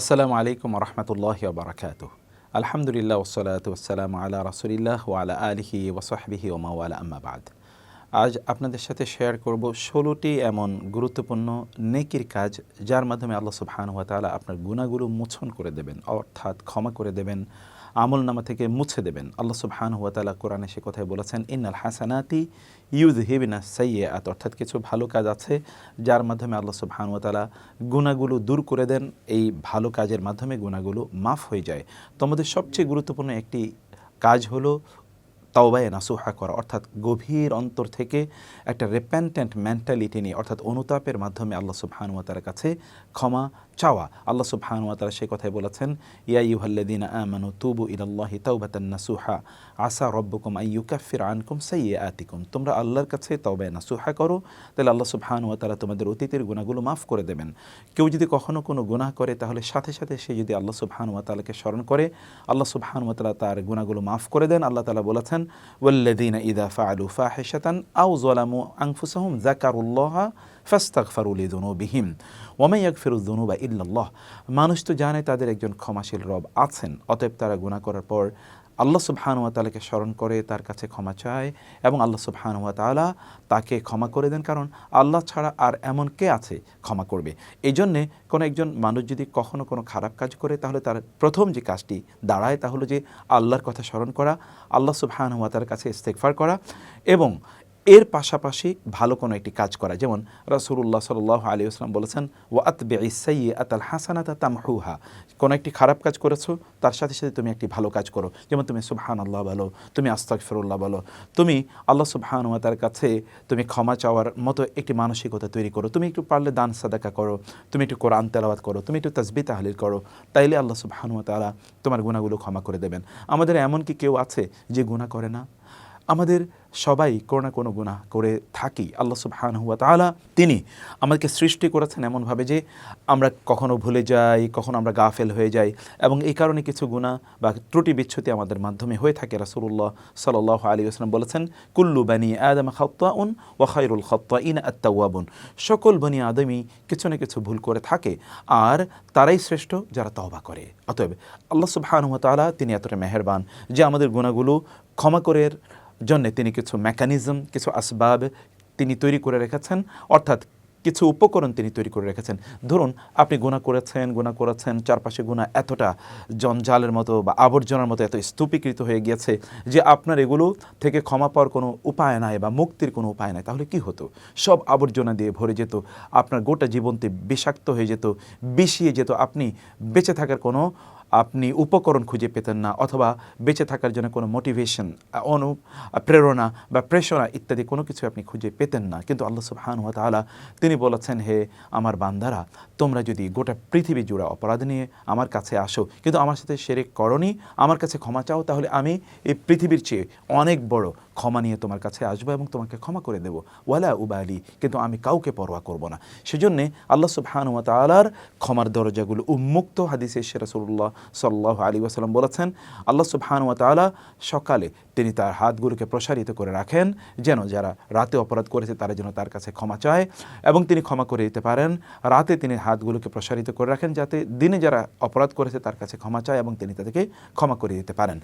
আসসালামু আলাইকুম রহমতুল্লাহ বারাকাত আলহামদুলিল্লাহ ওসলাত ওসালাম আলা রাসুলিল্লাহ ওয়ালা আলহি ওসাহবিহি ওমাওয়ালা আম্মাবাদ আজ আপনাদের সাথে শেয়ার করব ষোলোটি এমন গুরুত্বপূর্ণ নেকির কাজ যার মাধ্যমে আল্লাহ সুবহান হাত তাআলা আপনার গুণাগুলো মোছন করে দেবেন, অর্থাৎ ক্ষমা করে দেবেন আমল নামা থেকে মুছে দেবেন। আল্লাহ সুবহান ওয়া তাআলা কোরআনে সে কথায় বলেছেন, ইন্নাল হাসানাতি ইউজ হিবিনা সাইয়াত অর্থাৎ কিছু ভালো কাজ আছে যার মাধ্যমে আল্লাহ সুবহান ওয়া তাআলা গুণাগুলো দূর করে দেন। এই ভালো কাজের মাধ্যমে গুণাগুলো মাফ হয়ে যায়। তোমাদের সবচেয়ে গুরুত্বপূর্ণ একটি কাজ হলো তাওবায় নাসুহা করা, অর্থাৎ গভীর অন্তর থেকে একটা রেপেন্টেন্ট মেন্টালিটি নিয়ে, অর্থাৎ অনুতাপের মাধ্যমে আল্লাহ সুবহানুয়াতার কাছে ক্ষমা চাওয়া। আল্লাহ সুবহানুয়া তারা সেই কথাই বলেছেন, ইয়া ইউহাল্লাদিন আমানু তুবু ইলাল্লাহি তাওবাতান নাসুহা, আসা রব্বকুম আই ইউকাফির আনকুম সাইয়ে আতিকুম তোমরা আল্লাহর কাছে তাওবায় নাসুহা করো, তাহলে আল্লাহ সুবহানুয়া তারা তোমাদের অতীতের গুণাগুলো মাফ করে দেবেন। কেউ যদি কখনো কোনো গুনাহ করে, তাহলে সাথে সাথে সে যদি আল্লাহ সুবহানুয়া তালাকে স্মরণ করে, আল্লাহ সুবহানুয়া তালা তার গুণাগুলো মাফ করে দেন। আল্লাহ তালা বলেছেন ওয়াল্লাদিন ইদা ফাআলু ফাহিশাতান আও জলামু আনফুসাহুম যাকারুল্লাহা ফাস্তাগফারুল দুনুবিহিম ওয়ামাই ইয়াগফিরু দুনুবা ইল্লাল্লাহ। মানুষ তো জানে তাদের একজন ক্ষমাশীল রব আছেন, অতএব তারা গুণা করার পর আল্লাহ সুবহানুয়া তালাকে স্মরণ করে তার কাছে ক্ষমা চায় এবং আল্লাহ সুবহানুয়া তালা তাকে ক্ষমা করে দেন, কারণ আল্লাহ ছাড়া আর এমন কে আছে ক্ষমা করবে? এই জন্যে কোনো একজন মানুষ যদি কখনও কোনো খারাপ কাজ করে, তাহলে তার প্রথম যে কাজটি দাঁড়ায় তা হলো যে আল্লাহর কথা স্মরণ করা, আল্লাহ সুবহানুয়া তার কাছে ইস্তেকফার করা এবং এর পাশাপাশি ভালো কোনো একটি কাজ করা। যেমন রাসুল্লাহ সাল আলী আসলাম বলেছেন ও আতবে ইসাই আতাল হাসানাতা তামহুহা। কোনো একটি খারাপ কাজ করেছ, তার সাথে সাথে তুমি একটি ভালো কাজ করো। যেমন তুমি সুবহান আল্লাহ বলো, তুমি আস্তাক ফিরুল্লাহ বলো, তুমি আল্লাহ সুবহান তার কাছে তুমি ক্ষমা চাওয়ার মতো একটি মানসিকতা তৈরি করো। তুমি একটু পারলে দান, সাদাকা করো, তুমি একটু কোরআন তেলাওয়াত করো, তুমি একটু তসবি তাহলিল করো, তাইলে আল্লাহ সুবহান তালা তোমার গুণাগুলো ক্ষমা করে দেবেন। আমাদের এমন কি কেউ আছে যে গুণা করে না? আমাদের সবাই কোনো না কোনো গুণা করে থাকি। আল্লাহ সুবহান হুয়া তালা তিনি আমাদেরকে সৃষ্টি করেছেন এমনভাবে যে আমরা কখনো ভুলে যাই, কখনো আমরা গাফেল হয়ে যাই এবং এই কারণে কিছু গুণা বা ত্রুটি বিচ্ছুতি আমাদের মাধ্যমে হয়ে থাকে। রাসুল্লাহ সাল আলী আসলাম বলেছেন, কুল্লু বানি আদম উন ওয়াখাইরুল খত্তা ইন আত্মাউয়াবুন সকল বনি আদমই কিছু না কিছু ভুল করে থাকে, আর তারাই শ্রেষ্ঠ যারা তহবা করে। অতএব আল্লাহ সুবহান হুয়া তালা তিনি এতটা মেহরবান যে আমাদের গুণাগুলো ক্ষমা করে জন্যে তিনি কিছু মেকানিজম কিছু আসবাব তিনি তৈরি করে রেখেছেন, অর্থাৎ কিছু উপকরণ তিনি তৈরি করে রেখেছেন। ধরুন, আপনি গুণা করেছেন গুণা করেছেন, চারপাশে গুণা এতটা জঞ্জালের মতো বা আবর্জনার মতো এত স্তূপীকৃত হয়ে গিয়েছে যে আপনার এগুলো থেকে ক্ষমা পাওয়ার কোনো উপায় নাই বা মুক্তির কোনো উপায় নাই। তাহলে কি হতো? সব আবর্জনা দিয়ে ভরে যেত, আপনার গোটা জীবনতে বিষাক্ত হয়ে যেত, বিষিয়ে যেত। আপনি বেঁচে থাকার কোনো আপনি উপকরণ খুঁজে পেতেন না অথবা বেঁচে থাকার জন্য কোনো মোটিভেশন অনু, প্রেরণা বা প্রেরণা ইত্যাদি কোনো কিছু আপনি খুঁজে পেতেন না। কিন্তু আল্লাহ সুবহান ওয়া তাআলা তিনি বলেছেন, হে আমার বান্দারা, তোমরা যদি গোটা পৃথিবী জুড়ে অপরাধ নিয়ে আমার কাছে আসো, কিন্তু আমার সাথে সেরেক করনি, আমার কাছে ক্ষমা চাও, তাহলে আমি এই পৃথিবীর চেয়ে অনেক বড় ক্ষমা নিয়ে তোমার কাছে আসব এবং তোমাকে ক্ষমা করে দেবো। ওয়ালা উবালি, কিন্তু আমি কাউকে পরোয়া করব না। সেজন্যে আল্লাহ সুবহান ওয়া তাআলার ক্ষমার দরজাগুলো উন্মুক্ত হাদিসে শেরাসুল্লাহ সাল্লাহ আলী ওয়াসাল্লাম বলেছেন, আল্লাহ সুবহান ওয়া তাআলা সকালে তিনি তার হাতগুলোকে প্রসারিত করে রাখেন, যেন যারা রাতে অপরাধ করেছে তারা যেন তার কাছে ক্ষমা চায় এবং তিনি ক্ষমা করে দিতে পারেন। রাতে তিনি হাতগুলোকে প্রসারিত করে রাখেন যাতে দিনে যারা অপরাধ করেছে তার কাছে ক্ষমা চায় এবং তিনি তাদেরকে ক্ষমা করে দিতে পারেন।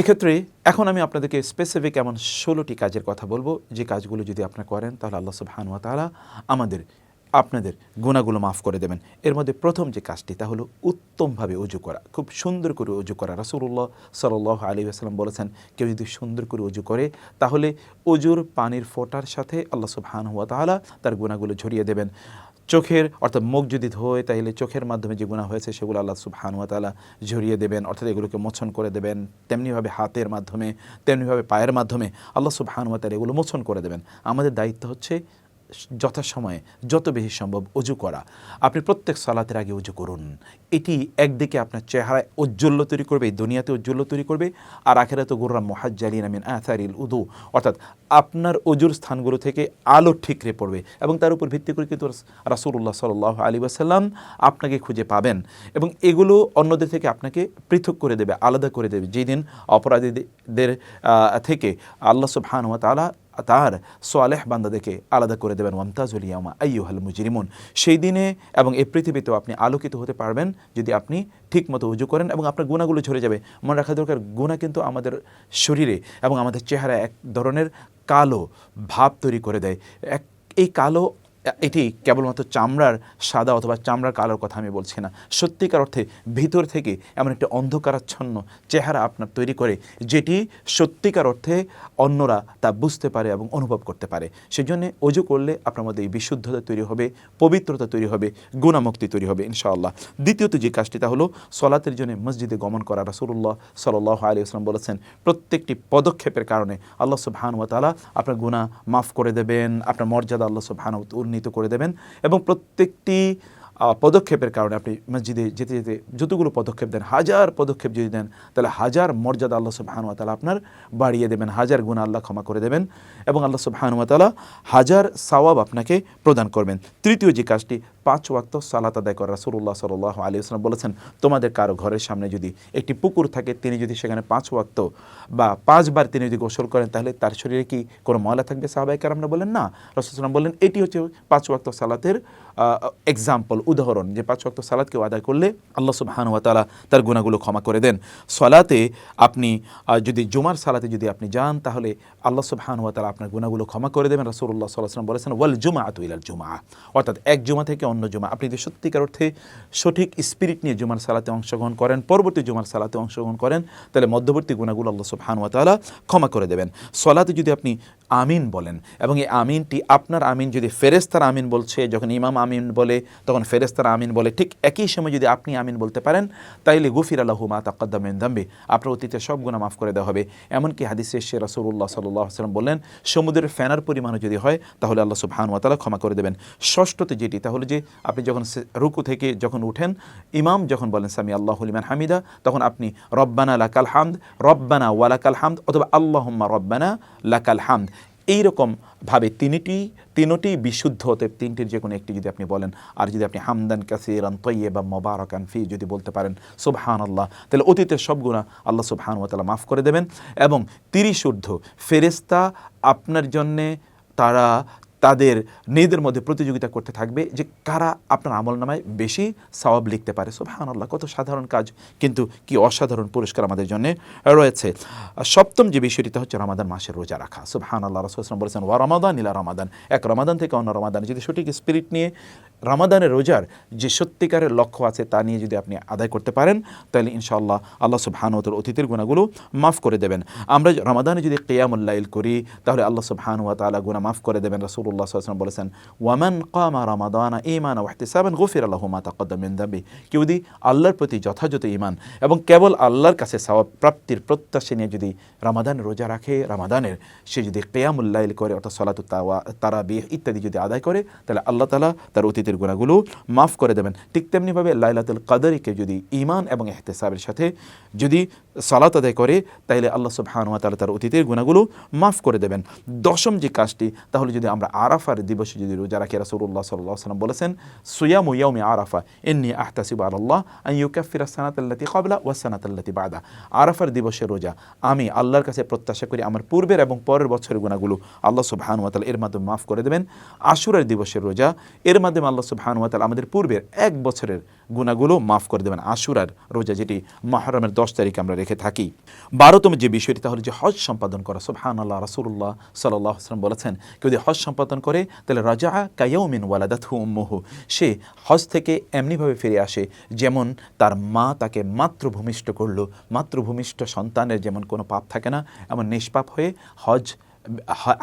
এক্ষেত্রে এখন আমি আপনাদেরকে স্পেসিফিক এমন ষোলোটি কাজের কথা বলব। যে কাজগুলো যদি আপনারা করেন, তাহলে আল্লাহ সুবহান ওয়া তাআলা আমাদের, আপনাদের গুণাগুলো মাফ করে দেবেন। এর মধ্যে প্রথম যে কাজটি, তা হলো উত্তমভাবে উজু করা। খুব সুন্দর করে উজু করা। রাসুল্লাহ সাল্লাহ আলী আসসালাম বলেছেন, কেউ যদি সুন্দর করে উজু করে, তাহলে উজুর পানির ফোটার সাথে আল্লাহ সুবহান হুয়া তাহলা তার গুণাগুলো ঝরিয়ে দেবেন। চোখের, অর্থাৎ মুখ যদি ধোয়, তাহলে চোখের মাধ্যমে যে গুণা হয়েছে, সেগুলো আল্লাহ সুবহানুয়া তালা ঝরিয়ে দেবেন, অর্থাৎ এগুলোকে মোছন করে দেবেন। তেমনিভাবে হাতের মাধ্যমে, তেমনিভাবে পায়ের মাধ্যমে আল্লাহ সুবহানুয়া তালা এগুলো মোচন করে দেবেন। আমাদের দায়িত্ব হচ্ছে যথাসময়ে, যত বেশি সম্ভব অজু করা। আপনি প্রত্যেক সালাতের আগে অজু করুন। এটি একদিকে আপনার চেহারায় ঔজ্জ্বল্য তৈরি করবে দুনিয়াতে ঔজ্জ্বল্য তৈরি করবে, আর আখেরা তো গুর্রাম মহাজ্জালিন আমিন আথারিল উদু। অর্থাৎ আপনার অজুর স্থানগুলো থেকে আলো ঠিকরে পড়বে এবং তার উপর ভিত্তি করে কিন্তু রাসুল্লাহ সাল আলী আসাল্লাম আপনাকে খুঁজে পাবেন এবং এগুলো অন্যদের থেকে আপনাকে পৃথক করে দেবে, আলাদা করে দেবে। যেদিন অপরাধীদের থেকে আল্লাহ সুবহানুয়া তালা তার সোয়ালেহ বান্দাদেরকে আলাদা করে দেবেন। ওয়ামতাজুল ইয়ামা আইয়ুহাল মুজরিমুন। সেই দিনে এবং এই পৃথিবীতেও আপনি আলোকিত হতে পারবেন যদি আপনি ঠিকমতো উজু করেন এবং আপনার গুণাগুলো ঝরে যাবে। মনে রাখা দরকার, গুণা কিন্তু আমাদের শরীরে এবং আমাদের চেহারা এক ধরনের কালো ভাব তৈরি করে দেয়। এক, এই কালো এটি কেবলমাত্র চামড়ার সাদা অথবা চামড়ার কালোর কথা আমি বলছি না। সত্যিকার অর্থে ভিতর থেকে এমন একটি অন্ধকারাচ্ছন্ন চেহারা আপনার তৈরি করে, যেটি সত্যিকার অর্থে অন্যরা তা বুঝতে পারে এবং অনুভব করতে পারে। সেজন্য অজু করলে আপনার মধ্যে এই বিশুদ্ধতা তৈরি হবে, পবিত্রতা তৈরি হবে, গুণামুক্তি তৈরি হবে, ইনশাআল্লাহ। দ্বিতীয়ত যে কাজটি তা হলো সলাতের জন্য মসজিদে গমন করা। রাসুল্লাহ সাল্লাহ আলী আসলাম বলেছেন, প্রত্যেকটি পদক্ষেপের কারণে আল্লাহ সুবহানুয়া তালা আপনার গুণা মাফ করে দেবেন, আপনার মর্যাদা আল্লাহ সুবহানু উন্নীত করে দেবেন এবং প্রত্যেকটি পদক্ষেপের কারণে আপনি মসজিদে যেতে যেতে যতগুলো পদক্ষেপ দেন, হাজার পদক্ষেপ যদি দেন, তাহলে হাজার মর্যাদা আল্লাহ সুবহানুয়া তালা আপনার বাড়িয়ে দেবেন, হাজার গুণা আল্লাহ ক্ষমা করে দেবেন এবং আল্লাহ সুবহানুয়া তালা হাজার সাওয়াব আপনাকে প্রদান করবেন। তৃতীয় যে কাজটি পাঁচ ওয়াক্ত সালাত আদায় করা রাসূলুল্লাহ সাল্লাহ আলী আসলাম বলেছেন, তোমাদের কারও ঘরের সামনে যদি একটি পুকুর থাকে, তিনি যদি সেখানে পাঁচ ওয়াক্ত বা পাঁচবার তিনি যদি গোসল করেন, তাহলে তার শরীরে কি কোনো ময়লা থাকবে? সাহাবাইকার আমরা বলেন, না। রসুলাম বললেন এটি হচ্ছে পাঁচ ওয়াক্ত সালাতের এক্সাম্পল উদাহরণ। যে পাঁচ ওয়াক্ত সালাত কেউ আদায় করলে আল্লাহ সুবহান তাআলা তার গুণাগুলো ক্ষমা করে দেন। সলাতে আপনি যদি জুমার সালাতে যদি আপনি যান, তাহলে আল্লাহ সুবহান তাআলা আপনার গুণাগুলো ক্ষমা করে দেবেন। রসুল্লাহ ওয়াসাল্লাম বলেছেন, ওয়াল জুমা আতু ইলাল জুমা অর্থাৎ এক জুমা থেকে অন্য জুমা আপনি যদি সত্যিকার অর্থে সঠিক স্পিরিট নিয়ে জুমার সালাতে অংশগ্রহণ করেন, পরবর্তী জুমার সালাতে অংশগ্রহণ করেন, তাহলে মধ্যবর্তী গুণাগুলো আল্লাহ সুবহান ওয়া তাআলা ক্ষমা করে দেবেন। সলাতে যদি আপনি আমিন বলেন এবং এই আমিনটি আপনার আমিন যদি ফেরেস্তার আমিন বলছে, যখন ইমাম আমিন বলে, তখন ফেরেস্তার আমিন বলে, ঠিক একই সময় যদি আপনি আমিন বলতে পারেন, তাইলে গুফির আল্লাহ মা তাকাদ্দামিন দাম্বে, আপনার অতীতে সব গুণা মাফ করে দেওয়া হবে। এমনকি হাদিসে সে রাসূলুল্লাহ সাল্লাহ সাল্লাম বললেন, সমুদ্রের ফেনার পরিমাণও যদি হয়, তাহলে আল্লাহ সুবহান ওয়া তাআলা ক্ষমা করে দেবেন। ষষ্ঠতে যেটি তাহলে যে আপনি যখন রুকু থেকে যখন উঠেন, ইমাম যখন বলেন, সামি আল্লাহ লিমান হামিদা তখন আপনি রব্বানা লাকাল হামদ রব্বানা ওয়ালাকাল হামদ অথবা আল্লাহুম্মা রব্বানা লাকাল হামদ এইরকম ভাবে তিনটি তিনটি বিশুদ্ধ হতে তিনটির যে কোনো একটি যদি আপনি বলেন, আর যদি আপনি হামদান কাসিরান তৈয়ে বা মোবারকান ফি যদি বলতে পারেন সুবহান আল্লাহ তাহলে অতীতের সব গুণা আল্লাহ সুবহান তাআলা মাফ করে দেবেন। এবং তিরিশ ঊর্ধ্ব ফেরেস্তা আপনার জন্যে, তারা তাদের নিজেদের মধ্যে প্রতিযোগিতা করতে থাকবে যে কারা আপনার আমল নামায় বেশি সওয়াব লিখতে পারে। সুবহান আল্লাহ কত সাধারণ কাজ, কিন্তু কি অসাধারণ পুরস্কার আমাদের জন্য রয়েছে। সপ্তম যে বিষয়টিতে হচ্ছে রমাদান মাসের রোজা রাখা। সুবহান আল্লাহ রসুলাম বলেছেন, ওয়া রমাদান ইলা রমাদান। এক রমাদান থেকে অন্য রমাদান যদি সঠিক স্পিরিট নিয়ে রমাদানের রোজার যে সত্যিকারের লক্ষ্য আছে তা নিয়ে যদি আপনি আদায় করতে পারেন, তাহলে ইনশাআল্লাহ আল্লাহ সুবহানুতর অতীতের গুণাগুলো মাফ করে দেবেন। আমরা রমাদানে যদি কেয়ামুল্লাইল করি, তাহলে আল্লাহ সুবহানু ওয়া তাআলা গুনাহ মাফ করে দেবেন। রাসূলুল্লাহ সাল্লাল্লাহু আলাইহি বলেছেন, ওয়ামান কামা রমাদানা ঈমানা ওয়া ইহতিসাবান গুফিরা আল্লাহ মা তাকাদ্দাম মিন দামবি। কেউ যদি আল্লাহর প্রতি যথাযথ ইমান এবং কেবল আল্লাহর কাছে সওয়াব প্রাপ্তির প্রত্যাশা নিয়ে যদি রমাদান রোজা রাখে, রমাদানের সে যদি কেয়ামুল্লাইল করে, অর্থাৎ সলাতু তাওয়া, তারাবিহ ইত্যাদি যদি আদায় করে, তাহলে আল্লাহ তালা তার অতীতের গুণাগুলো মাফ করে দেবেন। ঠিক তেমনিভাবে লাইলাতুল কাদারিকে যদি ঈমান এবং ইহতিসাবের সাথে যদি সালাত আদায় করে তাহলে আল্লাহ সুবহানাহু ওয়া তাআলা তার অতীতের গুণাগুলো মাফ করে দেবেন। দশম যে কাজটি, তাহলে যদি আমরা আরাফার দিবসে যদি রোজা রাখি, রাসূলুল্লাহ সাল্লাল্লাহু আলাইহি সাল্লাম বলেছেন, সুয়ামু ইয়াউমি আরাফা, ইন্নী আহতাসিবু আলাল্লাহ আন ইউকাফিরা সানাতাল্লাতি ক্বাবলা ওয়া সানাতাল্লাতি বাদা। আরাফার দিবসে রোজা, আমি আল্লাহর কাছে প্রত্যাশা করি আমার পূর্বের এবং পরের বছরের গুণাগুলো আল্লাহ সুবহানাহু ওয়া তাআলা এর মাধ্যমে মাফ করে দেবেন। আশুরার দিবসের রোজা, এর মাধ্যমে আল্লাহ তাআলা আমাদের পূর্বের এক বছরের গুণাগুলো মাফ করে দেবেন। আশুরার রোজা যেটি মহরমের দশ তারিখে আমরা রেখে থাকি। বারোতম যে বিষয়টি, তাহলে যে হজ সম্পাদন করা। সুবহান আল্লাহ রাসুল্লাহ সাল্লাহ বলেছেন, কেউ যদি হজ সম্পাদন করে, তাহলে রাজা কায়াউমিন ওয়ালাদাথু উম্মুহু। সে হজ থেকে এমনিভাবে ফিরে আসে, যেমন তার মা তাকে মাতৃভূমিষ্ঠ করল। মাতৃভূমিষ্ঠ সন্তানের যেমন কোনো পাপ থাকে না, এমন নিষ্পাপ হয়ে হজ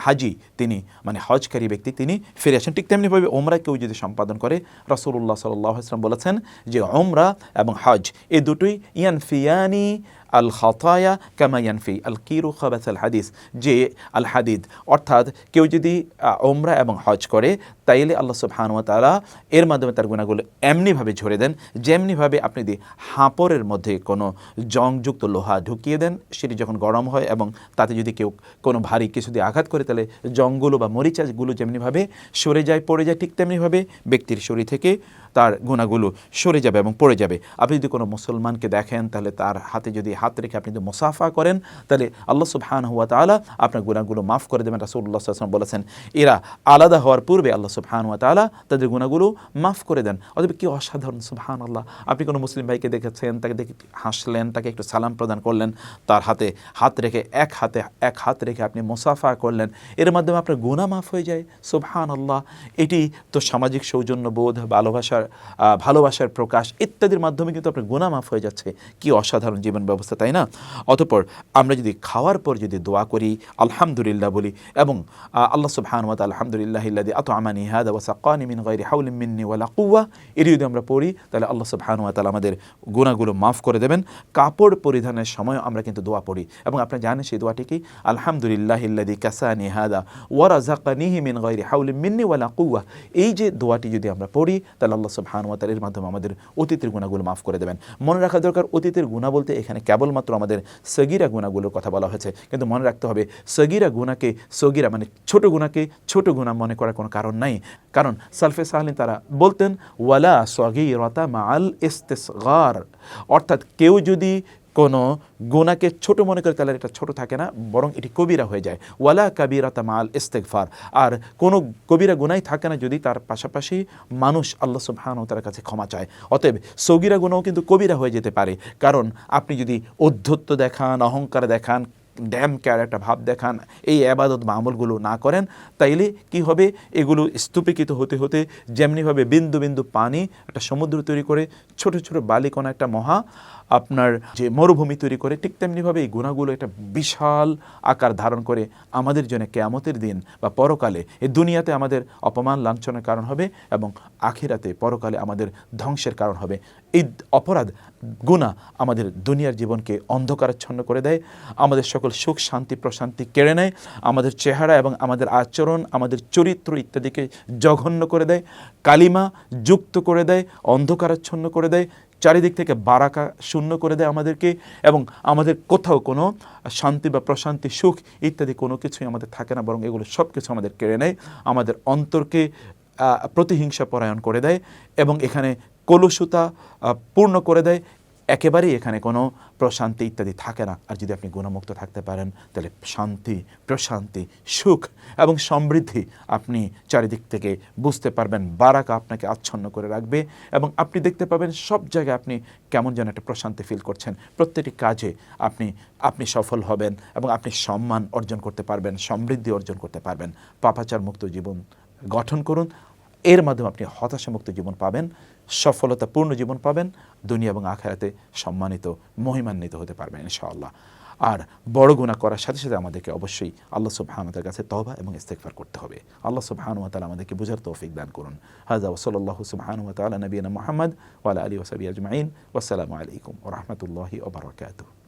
হাজি তিনি মানে হজকারী ব্যক্তি তিনি ফিরে আসেন। ঠিক তেমনিভাবে ওমরা কেউ যদি সম্পাদন করে রসুল্লাহ সাল্লাহ আসলাম বলেছেন যে ওমরা এবং হজ এই দুটোই ইয়ান ফিয়ানি আল খাতায়া কামা ইয়ানফি আল কিরু খাবাস আল হাদিস, যে আল হাদিদ অর্থাৎ কেউ যদি ওমরা এবং হজ করে, তাইলে আল্লাহ সুবহানুয়া তাআলা এর মাধ্যমে তার গুণাগুলো এমনিভাবে ঝরে দেন, যেমনিভাবে আপনি যদি হাঁপড়ের মধ্যে কোনো জংযুক্ত লোহা ঢুকিয়ে দেন, সেটি যখন গরম হয় এবং তাতে যদি কেউ কোনো ভারী কিছু দিয়ে আঘাত করে, তাহলে জংগুলো বা মরিচাগুলো যেমনিভাবে সরে যায়, পড়ে যায়, ঠিক তেমনিভাবে ব্যক্তির শরীর থেকে তার গুণাগুলো সরে যাবে এবং পড়ে যাবে। আপনি যদি কোনো মুসলমানকে দেখেন, তাহলে তার হাতে যদি হাত রেখে আপনি যদি মুসাফা করেন, তাহলে আল্লাহ সুবহান হুয়া তাআলা আপনার গুণাগুলো মাফ করে দেবেন। আলাইহি ওয়াসাল্লাম বলেছেন, এরা আলাদা হওয়ার পূর্বে আল্লাহ সুবহান হুয়া তাআলা তাদের গুণাগুলো মাফ করে দেন। অতএব কি অসাধারণ সুবহান আল্লাহ আপনি কোনো মুসলিম ভাইকে দেখেছেন, তাকে দেখে হাসলেন, তাকে একটু সালাম প্রদান করলেন, তার হাতে হাত রেখে, এক হাতে, এক হাত রেখে আপনি মুসাফা করলেন, এর মাধ্যমে আপনার গুণা মাফ হয়ে যায়। সুবহান আল্লাহ এটি তো সামাজিক সৌজন্য বোধ ভালোবাসার ভালোবাসার প্রকাশ ইত্যাদির মাধ্যমে কিন্তু আপনার গুণা মাফ হয়ে যাচ্ছে। কি অসাধারণ জীবন ব্যবস্থা। তাই না? অতঃপর আমরা যদি খাওয়ার পর যদি দোয়া করি, আলহামদুলিল্লাহ বলি, এবং আল্লাহ সুবহান ওয়া তাআলা আলহামদুলিল্লাহ ইল্লাযী আত'আমানি হাদা ওয়া সাক্কানি মিন গায়রি হাওলিন মিন্নি ওয়ালা কুওয়া। এটি যদি আমরা পড়ি, তাহলে আল্লাহ সুবহান ওয়া তাআলা আমাদের গুনাহগুলো মাফ করে দেবেন। কাপড় পরিধানের সময় আমরা কিন্তু দোয়া পড়ি। এবং আপনি জানেন সেই দোয়াটি কি? আলহামদুলিল্লাহ ইল্লাযী কাসানি হাদা ওয়া রাযাকানিহি মিন গায়রি হাওলিন মিন্নি ওয়ালা কুওয়া। এই যে দোয়াটি যদি আমরা পড়ি, তাহলে আল্লাহ সুবহান ওয়া তাআলা এর মাধ্যমে আমাদের অতীতের গুণাগুলো মাফ করে দেবেন। মনে রাখা দরকার, অতীতের গুণা বলতে এখানে কেবলমাত্র আমাদের সগিরা গুণাগুলোর কথা বলা হয়েছে। কিন্তু মনে রাখতে হবে, সগিরা গুণাকে সগিরা মানে ছোট গুণাকে ছোট গুণা মনে করার কোনো কারণ নাই। কারণ সালফে সাহলিন তারা বলতেন, ওয়ালা সগিরতা মা আল ইস্তেসগার। অর্থাৎ কেউ যদি কোনো গুণাকে ছোট মনে করে তাহলে এটা ছোট থাকে না, বরং এটি কবিরা হয়ে যায়। ওয়ালা কাবিরাতা মাল ইস্তেকফার আর কোনো কবিরা গুনাই থাকে না যদি তার পাশাপাশি মানুষ আল্লাহ ও তার কাছে ক্ষমা চায়। অতএব সগিরা গুণাও কিন্তু কবিরা হয়ে যেতে পারে। কারণ আপনি যদি অধ্যত্ব দেখান, অহংকার দেখান ড্যাম কেয়ার একটা ভাব দেখান, এই আবাদত বা আমলগুলো না করেন, তাইলে কি হবে? এগুলো স্তূপীকৃত হতে হতে যেমনিভাবে বিন্দু বিন্দু পানি একটা সমুদ্র তৈরি করে, ছোট ছোট বালিকণা একটা মহা আপনার যে মরুভূমি তৈরি করে ঠিক তেমনিভাবে এই গুণাগুলো একটা বিশাল আকার ধারণ করে আমাদের জন্য কেয়ামতের দিন বা পরকালে এই দুনিয়াতে আমাদের অপমান, লাঞ্ছনের কারণ হবে এবং আখিরাতে পরকালে আমাদের ধ্বংসের কারণ হবে। এই অপরাধ, গুণা আমাদের দুনিয়ার জীবনকে অন্ধকারাচ্ছন্ন করে দেয়, আমাদের সকল সুখ, শান্তি, প্রশান্তি কেড়ে নেয়, আমাদের চেহারা এবং আমাদের আচরণ, আমাদের চরিত্র ইত্যাদিকে জঘন্য করে দেয়, কালিমা যুক্ত করে দেয়, অন্ধকারাচ্ছন্ন করে দেয় চারিদিক থেকে বারাকা শূন্য করে দেয় আমাদেরকে এবং আমাদের কোথাও কোনো শান্তি বা প্রশান্তি, সুখ ইত্যাদি কোনো কিছুই আমাদের থাকে না, বরং এগুলো সব কিছু আমাদের কেড়ে নেয়, আমাদের অন্তরকে প্রতিহিংসা পরায়ণ করে দেয় এবং এখানে কলুষতা পূর্ণ করে দেয় একেবারেই এখানে কোনো প্রশান্তি ইত্যাদি থাকে না। আর যদি আপনি গুণমুক্ত থাকতে পারেন, তাহলে শান্তি, প্রশান্তি, সুখ এবং সমৃদ্ধি আপনি চারিদিক থেকে বুঝতে পারবেন। বারাকা আপনাকে আচ্ছন্ন করে রাখবে এবং আপনি দেখতে পাবেন সব জায়গায় আপনি কেমন যেন একটা প্রশান্তি ফিল করছেন। প্রত্যেকটি কাজে আপনি আপনি সফল হবেন এবং আপনি সম্মান অর্জন করতে পারবেন, সমৃদ্ধি অর্জন করতে পারবেন। পাপাচার মুক্ত জীবন গঠন করুন। এর মাধ্যমে আপনি হতাশামুক্ত জীবন পাবেন, সফলতাপূর্ণ জীবন পাবেন, দুনিয়া এবং আখেরাতে সম্মানিত, মহিমান্বিত হতে পারবেন ইনশাআল্লাহ। আর বড় গুণা করার সাথে সাথে আমাদেরকে অবশ্যই আল্লাহ সুবহানতার কাছে তবা এবং ইস্তেকফার করতে হবে। আল্লাহ সুবহান ওয়া তাআলা আমাদেরকে বুঝার তৌফিক দান করুন। হাজা ওসল্লাহ সুবহান ওয়া তাআলা নবীনা মুহাম্মদ ওয়ালা আলী ওসাবি আজমাইন। ওয়াসসালামু আলাইকুম ওয়া রাহমাতুল্লাহি ওয়া বারাকাতুহু।